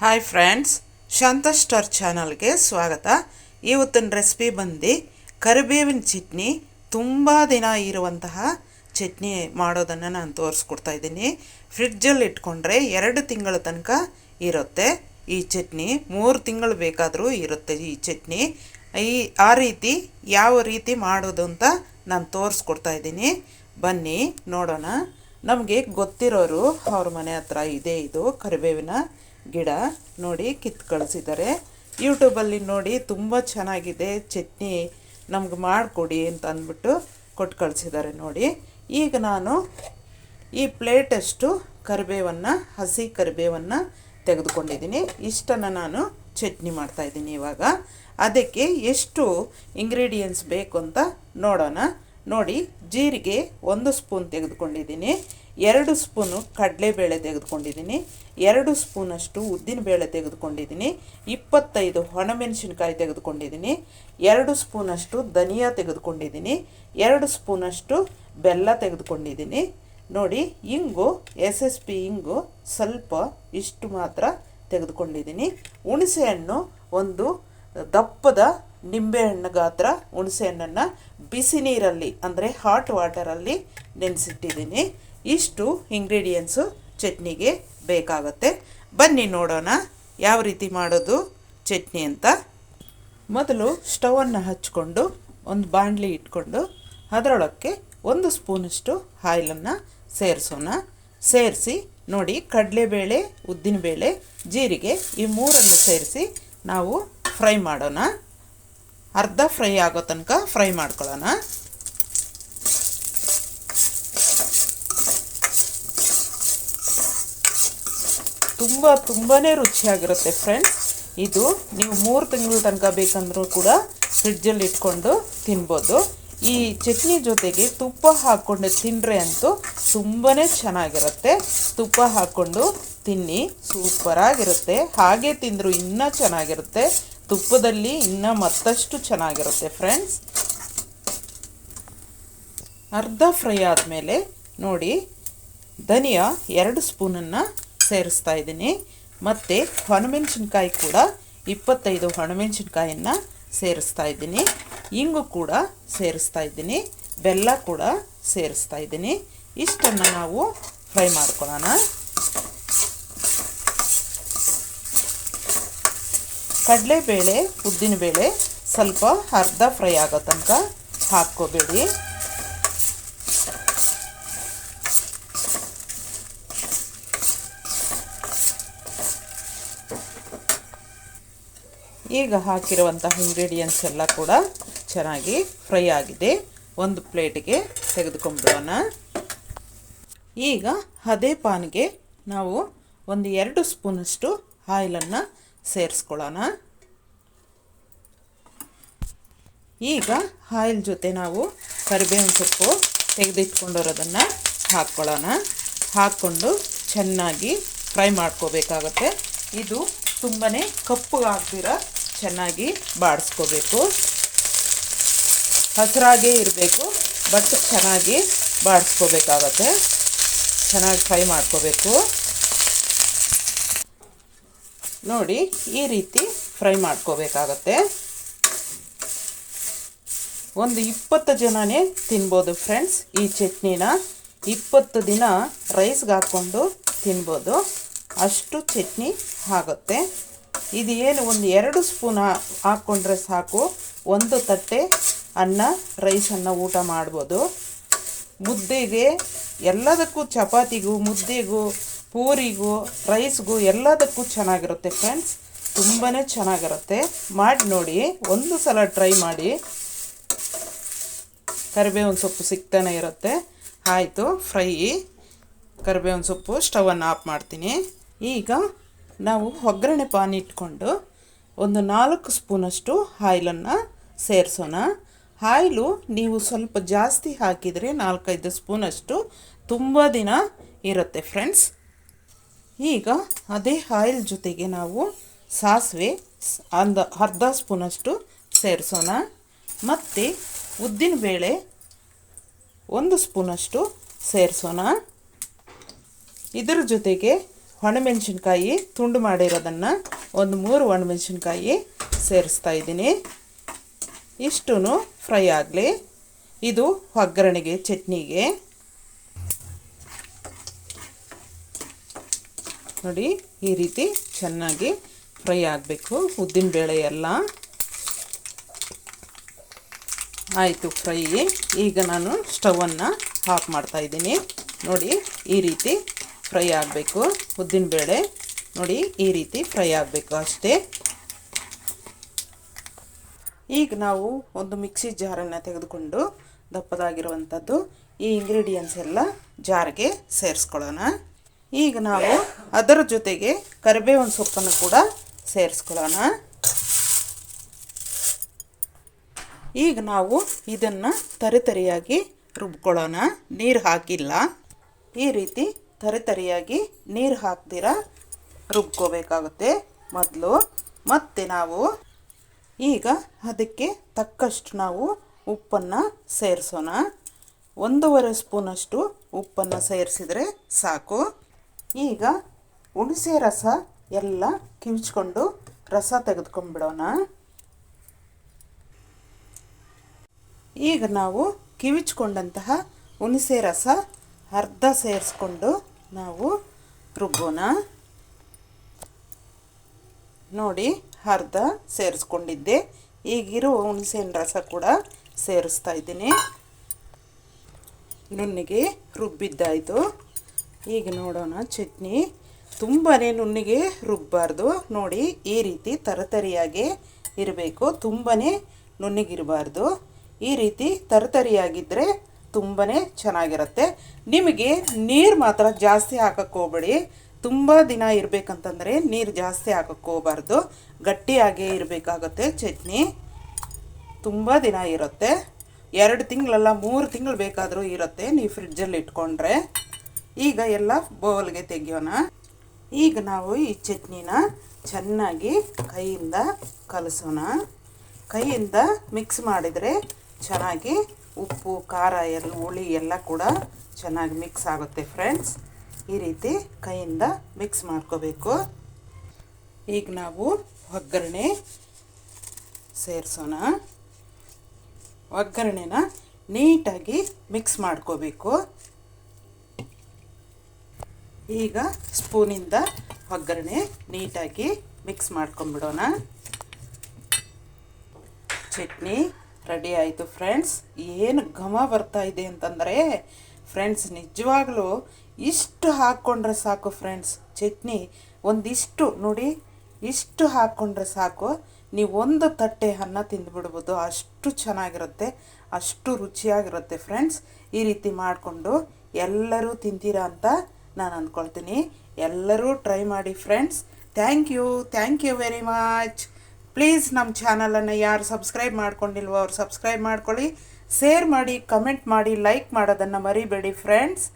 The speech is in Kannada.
ಹಾಯ್ ಫ್ರೆಂಡ್ಸ್ ಶಾಂತ ಸ್ಟಾರ್ ಚಾನಲ್ಗೆ ಸ್ವಾಗತ. ಇವತ್ತಿನ ರೆಸಿಪಿ ಬಂದು ಕರಿಬೇವಿನ ಚಟ್ನಿ, ತುಂಬ ದಿನ ಇರುವಂತಹ ಚಟ್ನಿ ಮಾಡೋದನ್ನು ನಾನು ತೋರಿಸ್ಕೊಡ್ತಾ ಇದ್ದೀನಿ. ಫ್ರಿಡ್ಜಲ್ಲಿ ಇಟ್ಕೊಂಡ್ರೆ ಎರಡು ತಿಂಗಳ ತನಕ ಇರುತ್ತೆ ಈ ಚಟ್ನಿ. ಮೂರು ತಿಂಗಳು ಬೇಕಾದರೂ ಇರುತ್ತೆ ಈ ಚಟ್ನಿ. ಈ, ಆ ರೀತಿ ಯಾವ ರೀತಿ ಮಾಡೋದು ಅಂತ ನಾನು ತೋರಿಸ್ಕೊಡ್ತಾ ಇದ್ದೀನಿ. ಬನ್ನಿ, ನೋಡೋಣ. ನಮಗೆ ಗೊತ್ತಿರೋರು ಅವ್ರ ಮನೆ ಹತ್ರ ಇದೆ ಇದು ಕರಿಬೇವಿನ ಗಿಡ ನೋಡಿ ಕಿತ್ತು ಕಳಿಸಿದ್ದಾರೆ ಯೂಟ್ಯೂಬಲ್ಲಿ ನೋಡಿ ತುಂಬ ಚೆನ್ನಾಗಿದೆ. ಚಟ್ನಿ ನಮ್ಗೆ ಮಾಡಿಕೊಡಿ ಅಂತ ಅಂದ್ಬಿಟ್ಟು ಕೊಟ್ಟು ಕಳಿಸಿದ್ದಾರೆ ನೋಡಿ. ಈಗ ನಾನು ಈ ಪ್ಲೇಟಷ್ಟು ಕರಿಬೇವನ್ನು, ಹಸಿ ಕರಿಬೇವನ್ನು ತೆಗೆದುಕೊಂಡಿದ್ದೀನಿ. ಇಷ್ಟನ್ನು ನಾನು ಚಟ್ನಿ ಮಾಡ್ತಾಯಿದ್ದೀನಿ ಇವಾಗ. ಅದಕ್ಕೆ ಎಷ್ಟು ಇಂಗ್ರೀಡಿಯೆಂಟ್ಸ್ ಬೇಕು ಅಂತ ನೋಡೋಣ. ನೋಡಿ, ಜೀರಿಗೆ ಒಂದು ಸ್ಪೂನ್ ತೆಗೆದುಕೊಂಡಿದ್ದೀನಿ. ಎರಡು ಸ್ಪೂನು ಕಡಲೆಬೇಳೆ ತೆಗೆದುಕೊಂಡಿದ್ದೀನಿ, ಎರಡು ಸ್ಪೂನಷ್ಟು ಉದ್ದಿನಬೇಳೆ ತೆಗೆದುಕೊಂಡಿದ್ದೀನಿ, ಇಪ್ಪತ್ತೈದು ಒಣಮೆಣಸಿನ್ಕಾಯಿ ತೆಗೆದುಕೊಂಡಿದ್ದೀನಿ, ಎರಡು ಸ್ಪೂನಷ್ಟು ಧನಿಯಾ ತೆಗೆದುಕೊಂಡಿದ್ದೀನಿ, ಎರಡು ಸ್ಪೂನಷ್ಟು ಬೆಲ್ಲ ತೆಗೆದುಕೊಂಡಿದ್ದೀನಿ. ನೋಡಿ, ಇಂಗು, ಎಸ್ ಎಸ್ ಪಿ ಇಂಗು ಸ್ವಲ್ಪ ಇಷ್ಟು ಮಾತ್ರ ತೆಗೆದುಕೊಂಡಿದ್ದೀನಿ. ಹುಣಸೆಹಣ್ಣು ಒಂದು ದಪ್ಪದ ನಿಂಬೆಹಣ್ಣು ಗಾತ್ರ ಹುಣಸೆಹಣ್ಣನ್ನು ಬಿಸಿ ನೀರಲ್ಲಿ, ಅಂದರೆ ಹಾಟ್ ವಾಟರಲ್ಲಿ ನೆನೆಸಿಟ್ಟಿದ್ದೀನಿ. ಇಷ್ಟು ಇಂಗ್ರೀಡಿಯೆಂಟ್ಸು ಚಟ್ನಿಗೆ ಬೇಕಾಗುತ್ತೆ. ಬನ್ನಿ ನೋಡೋಣ ಯಾವ ರೀತಿ ಮಾಡೋದು ಚಟ್ನಿ ಅಂತ. ಮೊದಲು ಸ್ಟವನ್ನು ಹಚ್ಕೊಂಡು ಒಂದು ಬಾಣಲಿ ಇಟ್ಕೊಂಡು ಅದರೊಳಕ್ಕೆ ಒಂದು ಸ್ಪೂನಷ್ಟು ಆಯಿಲನ್ನು ಸೇರಿಸೋಣ. ಸೇರಿಸಿ ನೋಡಿ ಕಡಲೆಬೇಳೆ, ಉದ್ದಿನಬೇಳೆ, ಜೀರಿಗೆ ಈ ಮೂರನ್ನು ಸೇರಿಸಿ ನಾವು ಫ್ರೈ ಮಾಡೋಣ. ಅರ್ಧ ಫ್ರೈ ಆಗೋ ತನಕ ಫ್ರೈ ಮಾಡ್ಕೊಳ್ಳೋಣ. ತುಂಬ ತುಂಬಾ ರುಚಿಯಾಗಿರುತ್ತೆ ಫ್ರೆಂಡ್ಸ್ ಇದು ನೀವು ಮೂರು ತಿಂಗಳ ತನಕ ಬೇಕಂದ್ರೂ ಕೂಡ ಫ್ರಿಡ್ಜಲ್ಲಿ ಇಟ್ಕೊಂಡು ತಿನ್ಬೋದು. ಈ ಚಟ್ನಿ ಜೊತೆಗೆ ತುಪ್ಪ ಹಾಕ್ಕೊಂಡು ತಿಂದರೆ ಅಂತೂ ತುಂಬಾ ಚೆನ್ನಾಗಿರುತ್ತೆ. ತುಪ್ಪ ಹಾಕ್ಕೊಂಡು ತಿನ್ನಿ, ಸೂಪರಾಗಿರುತ್ತೆ. ಹಾಗೆ ತಿಂದರೂ ಇನ್ನೂ ಚೆನ್ನಾಗಿರುತ್ತೆ. ತುಪ್ಪದಲ್ಲಿ ಇನ್ನೂ ಮತ್ತಷ್ಟು ಚೆನ್ನಾಗಿರುತ್ತೆ ಫ್ರೆಂಡ್ಸ್ ಅರ್ಧ ಫ್ರೈ ಆದಮೇಲೆ ನೋಡಿ, ಧನಿಯಾ ಎರಡು ಸ್ಪೂನನ್ನು ಸೇರಿಸ್ತಾ ಇದ್ದೀನಿ. ಮತ್ತು ಒಣಮೆಣ್ಸಿನ್ಕಾಯಿ ಕೂಡ ಇಪ್ಪತ್ತೈದು ಒಣಮೆಣ್ಸಿನ್ಕಾಯನ್ನು ಸೇರಿಸ್ತಾ ಇದ್ದೀನಿ. ಇಂಗು ಕೂಡ ಸೇರಿಸ್ತಾ ಇದ್ದೀನಿ. ಬೆಲ್ಲ ಕೂಡ ಸೇರಿಸ್ತಾ ಇದ್ದೀನಿ. ಇಷ್ಟನ್ನು ನಾವು ಫ್ರೈ ಮಾಡ್ಕೊಳ್ಳೋಣ. ಕಡಲೆಬೇಳೆ, ಉದ್ದಿನಬೇಳೆ ಸ್ವಲ್ಪ ಅರ್ಧ ಫ್ರೈ ಆಗೋ ತನಕ ಹಾಕ್ಕೋಬೇಡಿ. ಈಗ ಹಾಕಿರುವಂತಹ ಇಂಗ್ರೀಡಿಯೆಂಟ್ಸ್ ಎಲ್ಲ ಕೂಡ ಚೆನ್ನಾಗಿ ಫ್ರೈ ಆಗಿದೆ. ಒಂದು ಪ್ಲೇಟಿಗೆ ತೆಗೆದುಕೊಂಡ್ಬಿಡೋಣ. ಈಗ ಅದೇ ಪಾನ್ಗೆ ನಾವು ಒಂದು ಎರಡು ಸ್ಪೂನಷ್ಟು ಆಯಿಲನ್ನು ಸೇರಿಸ್ಕೊಳ್ಳೋಣ. ಈಗ ಆಯಿಲ್ ಜೊತೆ ನಾವು ಕರಿಬೇವಿನ ಸೊಪ್ಪು ತೆಗೆದಿಟ್ಕೊಂಡಿರೋದನ್ನು ಹಾಕ್ಕೊಳ್ಳೋಣ. ಹಾಕ್ಕೊಂಡು ಚೆನ್ನಾಗಿ ಫ್ರೈ ಮಾಡ್ಕೋಬೇಕಾಗತ್ತೆ. ಇದು ತುಂಬಾ ಕಪ್ಪಗಾಗ್ದಿರ ಚೆನ್ನಾಗಿ ಬಾಡಿಸ್ಕೋಬೇಕು. ಹಸಿರಾಗೇ ಇರಬೇಕು ಬಟ್ ಚೆನ್ನಾಗಿ ಬಾಡಿಸ್ಕೋಬೇಕಾಗತ್ತೆ. ಚೆನ್ನಾಗಿ ಫ್ರೈ ಮಾಡ್ಕೋಬೇಕು. ನೋಡಿ, ಈ ರೀತಿ ಫ್ರೈ ಮಾಡ್ಕೋಬೇಕಾಗತ್ತೆ. ಒಂದು ಇಪ್ಪತ್ತು ಜನನೇ ತಿನ್ಬೋದು ಫ್ರೆಂಡ್ಸ್ ಈ ಚಟ್ನಿನ. ಇಪ್ಪತ್ತು ದಿನ ರೈಸ್ಗೆ ಹಾಕ್ಕೊಂಡು ತಿನ್ಬೋದು. ಅಷ್ಟು ಚಟ್ನಿ ಆಗುತ್ತೆ. ಇದು ಏನು ಒಂದು ಎರಡು ಸ್ಪೂನ್ ಹಾಕ್ಕೊಂಡ್ರೆ ಸಾಕು. ಒಂದು ತಟ್ಟೆ ಅನ್ನ ರೈಸನ್ನು ಊಟ ಮಾಡ್ಬೋದು. ಮುದ್ದೆಗೆ ಎಲ್ಲದಕ್ಕೂ ಚಪಾತಿಗೂ, ಮುದ್ದೆಗೂ, ಪೂರಿಗೂ, ರೈಸ್ಗೂ ಎಲ್ಲದಕ್ಕೂ ಚೆನ್ನಾಗಿರುತ್ತೆ ಫ್ರೆಂಡ್ಸ್. ತುಂಬಾ ಚೆನ್ನಾಗಿರುತ್ತೆ. ಮಾಡಿ ನೋಡಿ, ಒಂದು ಸಲ ಟ್ರೈ ಮಾಡಿ. ಕರಿಬೇವಿನ ಸೊಪ್ಪು ಸಿಗ್ತಾನೆ ಇರುತ್ತೆ. ಆಯಿತು, ಫ್ರೈ. ಕರಿಬೇವಿನ ಸೊಪ್ಪು ಸ್ಟವನ್ನು ಆಫ್ ಮಾಡ್ತೀನಿ. ಈಗ ನಾವು ಒಗ್ಗರಣೆ ಪಾನ್ ಇಟ್ಕೊಂಡು ಒಂದು ನಾಲ್ಕು ಸ್ಪೂನಷ್ಟು ಆಯಿಲನ್ನು ಸೇರಿಸೋಣ. ಆಯಿಲು ನೀವು ಸ್ವಲ್ಪ ಜಾಸ್ತಿ ಹಾಕಿದರೆ ನಾಲ್ಕೈದು ಸ್ಪೂನಷ್ಟು ತುಂಬ ದಿನ ಇರುತ್ತೆ ಫ್ರೆಂಡ್ಸ್. ಈಗ ಅದೇ ಆಯಿಲ್ ಜೊತೆಗೆ ನಾವು ಸಾಸಿವೆ ಅಂದ ಅರ್ಧ ಸ್ಪೂನಷ್ಟು ಸೇರಿಸೋಣ. ಮತ್ತು ಉದ್ದಿನಬೇಳೆ ಒಂದು ಸ್ಪೂನಷ್ಟು ಸೇರಿಸೋಣ. ಇದರ ಜೊತೆಗೆ ಒಣಮೆಣಸಿನ್ಕಾಯಿ ತುಂಡು ಮಾಡಿರೋದನ್ನು ಒಂದು ಮೂರು ಒಣಮೆಣಸಿನ್ಕಾಯಿ ಸೇರಿಸ್ತಾ ಇದ್ದೀನಿ. ಇಷ್ಟೂ ಫ್ರೈ ಆಗಲಿ. ಇದು ಒಗ್ಗರಣೆಗೆ, ಚಟ್ನಿಗೆ. ನೋಡಿ, ಈ ರೀತಿ ಚೆನ್ನಾಗಿ ಫ್ರೈ ಆಗಬೇಕು. ಉದ್ದಿನಬೇಳೆ ಎಲ್ಲ. ಆಯಿತು ಫ್ರೈ. ಈಗ ನಾನು ಸ್ಟವನ್ನು ಆಫ್ ಮಾಡ್ತಾ ಇದ್ದೀನಿ. ನೋಡಿ, ಈ ರೀತಿ ಫ್ರೈ ಆಗಬೇಕು ಉದ್ದಿನಬೇಳೆ ನೋಡಿ, ಈ ರೀತಿ ಫ್ರೈ ಆಗಬೇಕು ಅಷ್ಟೇ. ಈಗ ನಾವು ಒಂದು ಮಿಕ್ಸಿ ಜಾರನ್ನು ತೆಗೆದುಕೊಂಡು ದಪ್ಪದಾಗಿರುವಂಥದ್ದು, ಈ ಇಂಗ್ರೀಡಿಯೆಂಟ್ಸ್ ಎಲ್ಲ ಜಾರ್ಗೆ ಸೇರಿಸ್ಕೊಳ್ಳೋಣ. ಈಗ ನಾವು ಅದರ ಜೊತೆಗೆ ಕರಿಬೇವಿನ ಸೊಪ್ಪನ್ನು ಕೂಡ ಸೇರಿಸ್ಕೊಳ್ಳೋಣ. ಈಗ ನಾವು ಇದನ್ನು ತರಿತರಿಯಾಗಿ ರುಬ್ಕೊಳ್ಳೋಣ. ನೀರು ಹಾಕಿಲ್ಲ. ಈ ರೀತಿ ತರಿತರಿಯಾಗಿ ನೀರು ಹಾಕ್ದಿರ ರುಬ್ಕೋಬೇಕಾಗುತ್ತೆ ಮೊದಲು. ಮತ್ತೆ ನಾವು ಈಗ ಅದಕ್ಕೆ ತಕ್ಕಷ್ಟು ನಾವು ಉಪ್ಪನ್ನು ಸೇರಿಸೋಣ. ಒಂದೂವರೆ ಸ್ಪೂನಷ್ಟು ಉಪ್ಪನ್ನು ಸೇರಿಸಿದರೆ ಸಾಕು. ಈಗ ಹುಣಸೆ ರಸ ಎಲ್ಲ ಕಿವಿಚ್ಕೊಂಡು ರಸ ತೆಗೆದುಕೊಂಡ್ಬಿಡೋಣ. ಈಗ ನಾವು ಕಿವಿಚ್ಕೊಂಡಂತಹ ಹುಣಸೆ ರಸ ಅರ್ಧ ಸೇರಿಸ್ಕೊಂಡು ನಾವು ರುಬ್ಬೋಣ. ನೋಡಿ, ಅರ್ಧ ಸೇರಿಸ್ಕೊಂಡಿದ್ದೆ. ಈಗಿರೋ ಹುಣಸೆಹಣ್ಣು ರಸ ಕೂಡ ಸೇರಿಸ್ತಾ ಇದ್ದೀನಿ. ನುಣ್ಣಿಗೆ ರುಬ್ಬಿದ್ದಾಯಿತು. ಈಗ ನೋಡೋಣ ಚಟ್ನಿ. ತುಂಬಾ ನುಣ್ಣಿಗೆ ರುಬ್ಬಾರ್ದು. ನೋಡಿ, ಈ ರೀತಿ ತರತರಿಯಾಗಿ ಇರಬೇಕು. ತುಂಬಾ ನುಣ್ಣಿಗಿರಬಾರ್ದು ಈ ರೀತಿ ತರತರಿಯಾಗಿದ್ದರೆ ತುಂಬಾ ಚೆನ್ನಾಗಿರುತ್ತೆ. ನಿಮಗೆ ನೀರು ಮಾತ್ರ ಜಾಸ್ತಿ ಹಾಕಕ್ಕೆ ಹೋಗ್ಬೇಡಿ. ತುಂಬ ದಿನ ಇರಬೇಕಂತಂದರೆ ನೀರು ಜಾಸ್ತಿ ಹಾಕಕ್ಕೆ ಹೋಗಬಾರ್ದು. ಗಟ್ಟಿಯಾಗೇ ಇರಬೇಕಾಗತ್ತೆ ಚಟ್ನಿ. ತುಂಬ ದಿನ ಇರುತ್ತೆ. ಎರಡು ತಿಂಗಳಲ್ಲ ಮೂರು ತಿಂಗಳು ಬೇಕಾದರೂ ಇರುತ್ತೆ ನೀವು ಫ್ರಿಡ್ಜಲ್ಲಿ ಇಟ್ಕೊಂಡ್ರೆ. ಈಗ ಎಲ್ಲ ಬೌಲ್ಗೆ ತೆಗಿಯೋಣ. ಈಗ ನಾವು ಈ ಚಟ್ನಿನ ಚೆನ್ನಾಗಿ ಕೈಯಿಂದ ಕಲಸೋಣ. ಕೈಯಿಂದ ಮಿಕ್ಸ್ ಮಾಡಿದರೆ ಚೆನ್ನಾಗಿ ಉಪ್ಪು, ಖಾರ, ಎಲ್ಲ ಹುಳಿ ಎಲ್ಲ ಕೂಡ ಚೆನ್ನಾಗಿ ಮಿಕ್ಸ್ ಆಗುತ್ತೆ ಫ್ರೆಂಡ್ಸ್ ಈ ರೀತಿ ಕೈಯಿಂದ ಮಿಕ್ಸ್ ಮಾಡ್ಕೋಬೇಕು. ಈಗ ನಾವು ಒಗ್ಗರಣೆ ಸೇರಿಸೋಣ. ಒಗ್ಗರಣೆನ ನೀಟಾಗಿ ಮಿಕ್ಸ್ ಮಾಡ್ಕೋಬೇಕು. ಈಗ ಸ್ಪೂನಿಂದ ಒಗ್ಗರಣೆ ನೀಟಾಗಿ ಮಿಕ್ಸ್ ಮಾಡ್ಕೊಂಬಿಡೋಣ ಚಟ್ನಿ ರೆಡಿ ಆಯಿತು ಫ್ರೆಂಡ್ಸ್ ಏನು ಘಮ ಬರ್ತಾ ಇದೆ ಅಂತಂದರೆ ಫ್ರೆಂಡ್ಸ್ ನಿಜವಾಗ್ಲೂ ಇಷ್ಟು ಹಾಕ್ಕೊಂಡ್ರೆ ಸಾಕು ಫ್ರೆಂಡ್ಸ್ ಚಟ್ನಿ ಒಂದಿಷ್ಟು ನೋಡಿ, ಇಷ್ಟು ಹಾಕ್ಕೊಂಡ್ರೆ ಸಾಕು. ನೀವು ಒಂದು ತಟ್ಟೆ ಅನ್ನ ತಿಂದುಬಿಡ್ಬೋದು. ಅಷ್ಟು ಚೆನ್ನಾಗಿರುತ್ತೆ, ಅಷ್ಟು ರುಚಿಯಾಗಿರುತ್ತೆ ಫ್ರೆಂಡ್ಸ್ ಈ ರೀತಿ ಮಾಡಿಕೊಂಡು ಎಲ್ಲರೂ ತಿಂತೀರಾ ಅಂತ ನಾನು ಅಂದ್ಕೊಳ್ತೀನಿ ಎಲ್ಲರೂ ಟ್ರೈ ಮಾಡಿ friends thank you thank you very much please ನಮ್ಮ ಚಾನಲನ್ನು ಯಾರು ಸಬ್ಸ್ಕ್ರೈಬ್ ಮಾಡ್ಕೊಂಡಿಲ್ವೋ ಅವ್ರು ಸಬ್ಸ್ಕ್ರೈಬ್ ಮಾಡ್ಕೊಳ್ಳಿ. ಶೇರ್ ಮಾಡಿ, ಕಮೆಂಟ್ ಮಾಡಿ, ಲೈಕ್ ಮಾಡೋದನ್ನು ಮರಿಬೇಡಿ ಫ್ರೆಂಡ್ಸ್.